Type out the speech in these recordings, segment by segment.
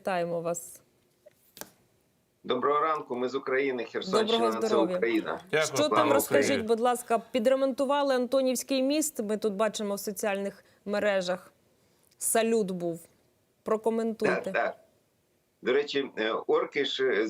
Вітаємо вас. Доброго ранку. Ми з України. Херсонщина Доброго це. Україна. Дякую, Що там розкажіть, будь ласка, підремонтували Антонівський міст. Ми тут бачимо в соціальних мережах. Салют був. Прокоментуйте. Так, так. До речі, е, орки ж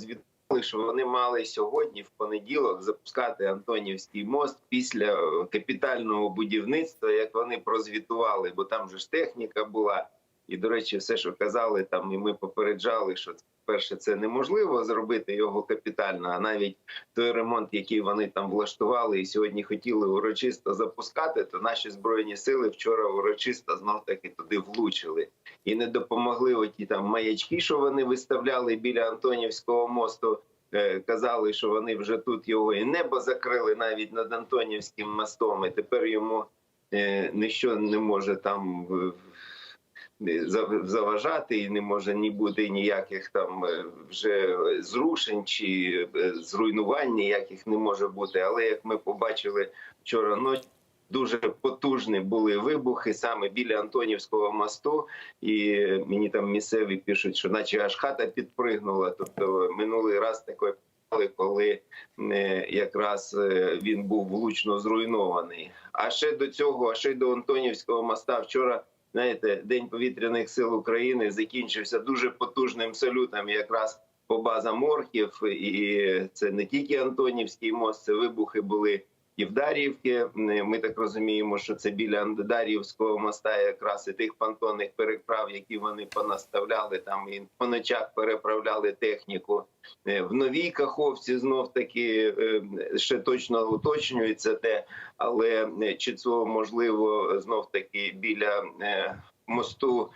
е, що вони мали сьогодні, в понеділок, запускати Антонівський мост після е, капітального будівництва, як вони прозвітували, бо там же ж техніка була. І, до речі, все, що казали, там і ми попереджали, що перше це неможливо зробити його капітально, а навіть той ремонт, який вони там влаштували, і сьогодні хотіли урочисто запускати, то наші збройні сили вчора урочисто знов таки туди влучили і не допомогли оті там маячки, що вони виставляли біля Антонівського мосту. Е, Казали, що вони вже тут його і небо закрили навіть над Антонівським мостом, і тепер йому е, ніщо не може там заважати, і не може ні бути ніяких там е, вже зрушень чи е, зруйнувань ніяких не може бути. Але як ми побачили вчора ночі. Дуже потужні були вибухи саме біля Антонівського мосту, і мені там місцеві пишуть, що наче аж хата підпригнула. Тобто минулий раз було, коли е, якраз він був влучно зруйнований. А ще до цього, а ще й до Антонівського моста вчора. Знаєте, День повітряних сил України закінчився дуже потужним салютом, якраз по базам Орхів, І це не тільки Антонівський мост, це вибухи були Дар'ївці. Ми так розуміємо, що це біля Дар'ївського моста, якраз і тих понтонних переправ, які вони понаставляли там і по ночах переправляли техніку. Е, В новій Каховці знов таки е, ще точно уточнюється те, але е, чи цього можливо знов таки біля мосту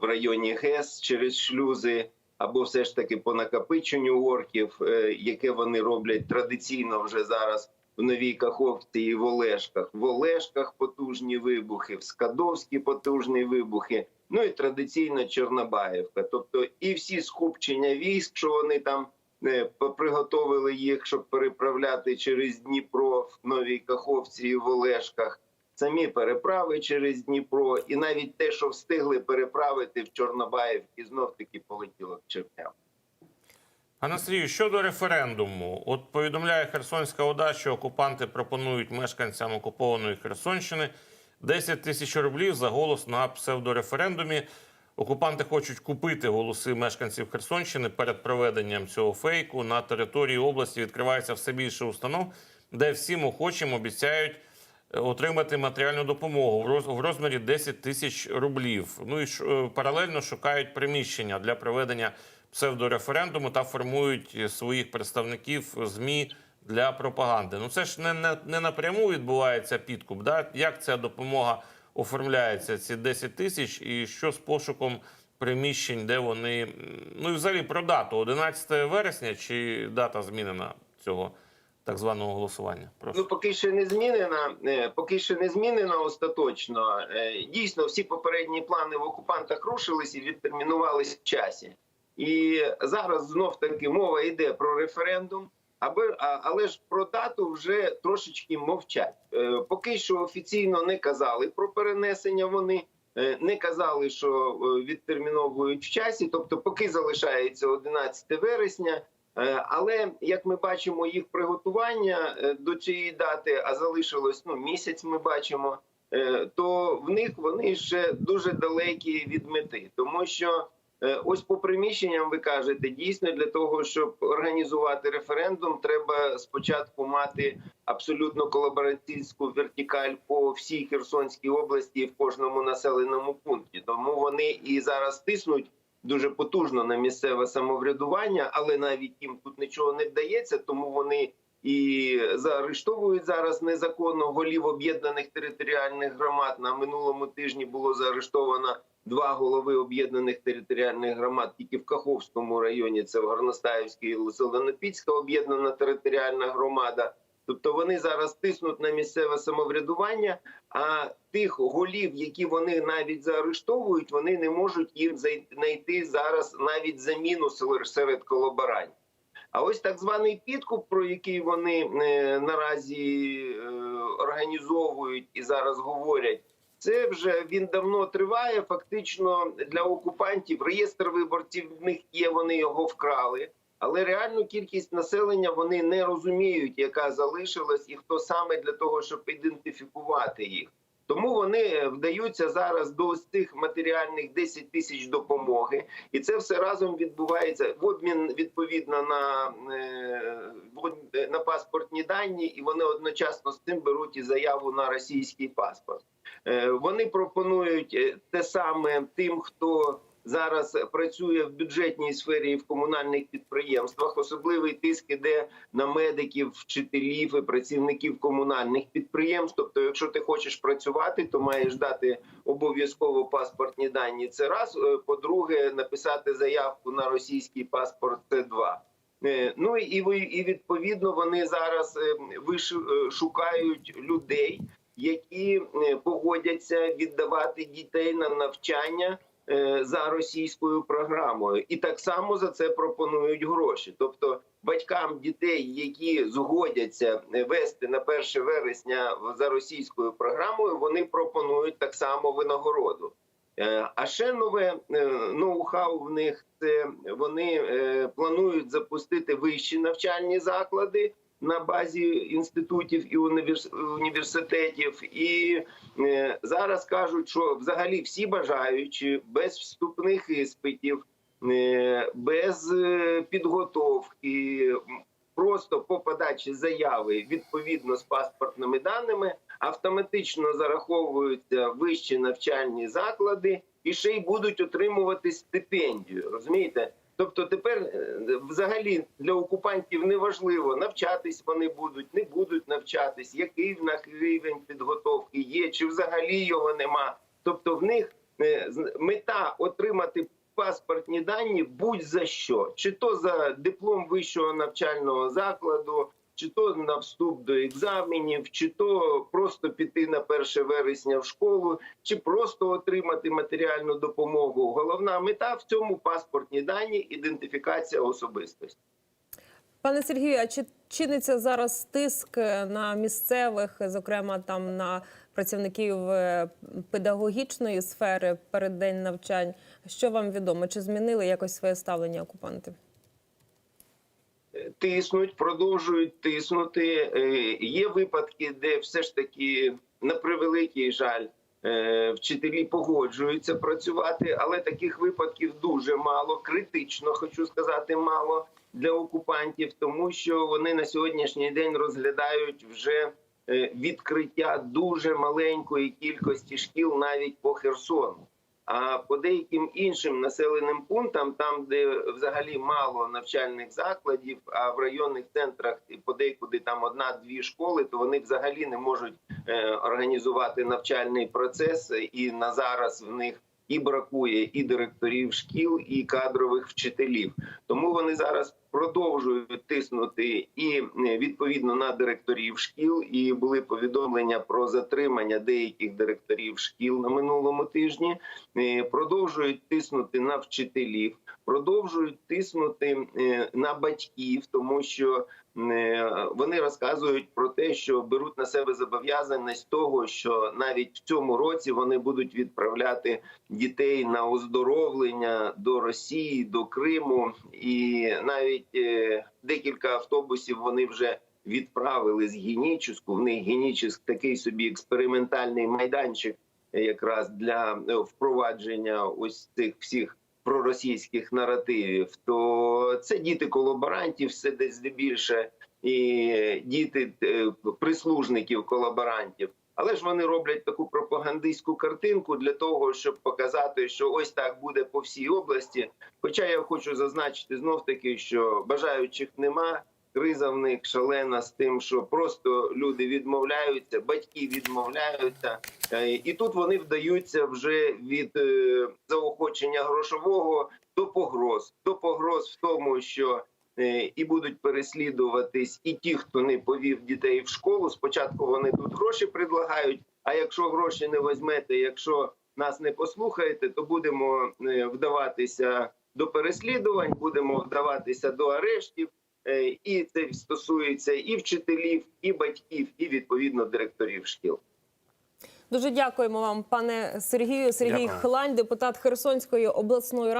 в районі ГЕС через шлюзи. Або все ж таки по накопиченню орків, яке вони роблять традиційно вже зараз в Новій Каховці і в Олешках. В Олешках потужні вибухи, в Скадовській потужні вибухи. Ну і традиційно Чорнобаївка. Тобто, і всі скупчення військ, що вони там е, приготовили їх, щоб переправляти через Дніпро в Новій Каховці і в Олешках. Самі переправи через Дніпро, і навіть те, що встигли переправити в Чорнобаївці, знов таки полетіло в Черняву. Пане Сергію, щодо референдуму, от повідомляє Херсонська ОДА, що окупанти пропонують мешканцям окупованої Херсонщини 10 тисяч рублів за голос на псевдореферендумі. Окупанти хочуть купити голоси мешканців Херсонщини перед проведенням цього фейку. На території області відкривається все більше установ, де всім охочим обіцяють е, отримати матеріальну допомогу в роз- в розмірі 10 тисяч рублів. Ну і е, паралельно шукають приміщення для проведення псевдореферендуму та формують е, своїх представників змі для пропаганди. Ну це ж не, не, не напряму відбувається підкуп. Да? Як ця допомога оформляється? Ці 10 тисяч, і що з пошуком приміщень, де вони ну і взагалі про дату 11 вересня чи дата змінена цього так званого голосування? Прошу. Ну, поки ще не змінена, е, поки ще не змінена остаточно. Е, Дійсно, всі попередні плани в окупантах рушились і відтермінувалися в часі. І зараз знов таки мова йде про референдум, аби але ж про дату вже трошечки мовчать. Е, Поки що офіційно не казали про перенесення. Вони е, не казали, що е, відтерміновують в часі. Тобто, поки залишається 11 вересня. Але як ми бачимо, їх приготування до цієї дати, а залишилось ну місяць. Ми бачимо, то в них вони ще дуже далекі від мети, тому що ось по приміщенням ви кажете, дійсно для того, щоб організувати референдум, треба спочатку мати абсолютно колабораційську вертикаль по всій Херсонській області в кожному населеному пункті. Тому вони і зараз тиснуть дуже потужно на місцеве самоврядування, але навіть їм тут нічого не вдається, тому вони і заарештовують зараз незаконно голів об'єднаних територіальних громад. На минулому тижні було заарештовано два голови об'єднаних територіальних громад тільки в Каховському районі. Це в Горностаївській і Зеленопільська об'єднана територіальна громада. Тобто вони зараз тиснуть на місцеве самоврядування, а тих голів, які вони навіть заарештовують, вони не можуть їм знайти зараз навіть заміну серед колаборантів. А ось так званий підкуп, про який вони е, наразі е, організовують і зараз говорять, Це вже він давно триває. Фактично для окупантів реєстр виборців в них є. Вони його вкрали. Але реальну кількість населення вони не розуміють, яка залишилась, і хто саме для того, щоб ідентифікувати їх. Тому вони вдаються зараз до цих матеріальних 10 тисяч допомоги, і це все разом відбувається в обмін відповідно на, е, на паспортні дані, і вони одночасно з цим беруть і заяву на російський паспорт. Е, Вони пропонують е, те саме тим, хто зараз працює в бюджетній сфері і в комунальних підприємствах. Особливий тиск іде на медиків, вчителів і працівників комунальних підприємств. Тобто, якщо ти хочеш працювати, то маєш дати обов'язково паспортні дані. Це раз. Е, По-друге, написати заявку на російський паспорт. Це два. Е, Ну і і відповідно вони зараз е, шукають людей, які погодяться віддавати дітей на навчання за російською програмою, і так само за це пропонують гроші. Тобто батькам дітей, які згодяться е, вести на 1 вересня за російською програмою, вони пропонують так само винагороду. Е, А ще нове е, ноу-хау в них це вони е, планують запустити вищі навчальні заклади на базі інститутів і універс- університетів. І е, зараз кажуть, що взагалі всі бажаючі без вступних іспитів, е, без е, підготовки, просто по подачі заяви відповідно з паспортними даними автоматично зараховуються вищі навчальні заклади і ще й будуть отримувати стипендію. Розумієте? Тобто тепер е, взагалі для окупантів не важливо навчатись вони будуть, не будуть навчатись, який в них рівень підготовки є, чи взагалі його нема. Тобто в них е, мета отримати паспортні дані будь-за що, чи то за диплом вищого навчального закладу, чи то на вступ до екзаменів, чи то просто піти на 1 вересня в школу, чи просто отримати матеріальну допомогу. Головна мета в цьому паспортні дані, ідентифікація особистості. Пане Сергію, а чи чиниться зараз тиск на місцевих, зокрема там на працівників е, педагогічної сфери перед день навчань? Що вам відомо? Чи змінили якось своє ставлення окупанти? Тиснуть, продовжують тиснути. Е, Є випадки, де все ж таки на превеликий жаль. е, Вчителі погоджуються працювати, але таких випадків дуже мало. Критично хочу сказати, мало для окупантів, тому що вони на сьогоднішній день розглядають вже е, відкриття дуже маленької кількості шкіл навіть по Херсону. А по деяким іншим населеним пунктам, там де взагалі мало навчальних закладів, а в районних центрах і подекуди там одна-дві школи, то вони взагалі не можуть е, організувати навчальний процес, і на зараз в них і бракує і директорів шкіл, і кадрових вчителів. Тому вони зараз продовжують тиснути і е, відповідно на директорів шкіл. І були повідомлення про затримання деяких директорів шкіл на минулому тижні. Е, Продовжують тиснути на вчителів, продовжують тиснути е, на батьків, тому що вони розказують про те, що беруть на себе зобов'язаність того, що навіть в цьому році вони будуть відправляти дітей на оздоровлення до Росії, до Криму, і навіть е, декілька автобусів вони вже відправили з Геніческу. В них Геніческ такий собі експериментальний майданчик, е, якраз для е, впровадження ось цих всіх проросійських наративів. То це діти колаборантів, все десь здебільше, і діти прислужників колаборантів. Але ж вони роблять таку пропагандистську картинку для того, щоб показати, що ось так буде по всій області. Хоча я хочу зазначити знов таки, що бажаючих нема. Криза в них шалена з тим, що просто люди відмовляються, батьки відмовляються, Е, і тут вони вдаються вже від е, заохочення грошового до погроз, до погроз в тому, що і будуть переслідуватись і ті, хто не повів дітей в школу. Спочатку вони тут гроші предлагають. А якщо гроші не візьмете, якщо нас не послухаєте, то будемо е, вдаватися до переслідувань, будемо вдаватися до арештів. Е, І це стосується і вчителів, і батьків, і відповідно директорів шкіл. Дуже дякуємо вам, пане Сергію. Сергій Дякую. Хлань, депутат Херсонської обласної ради.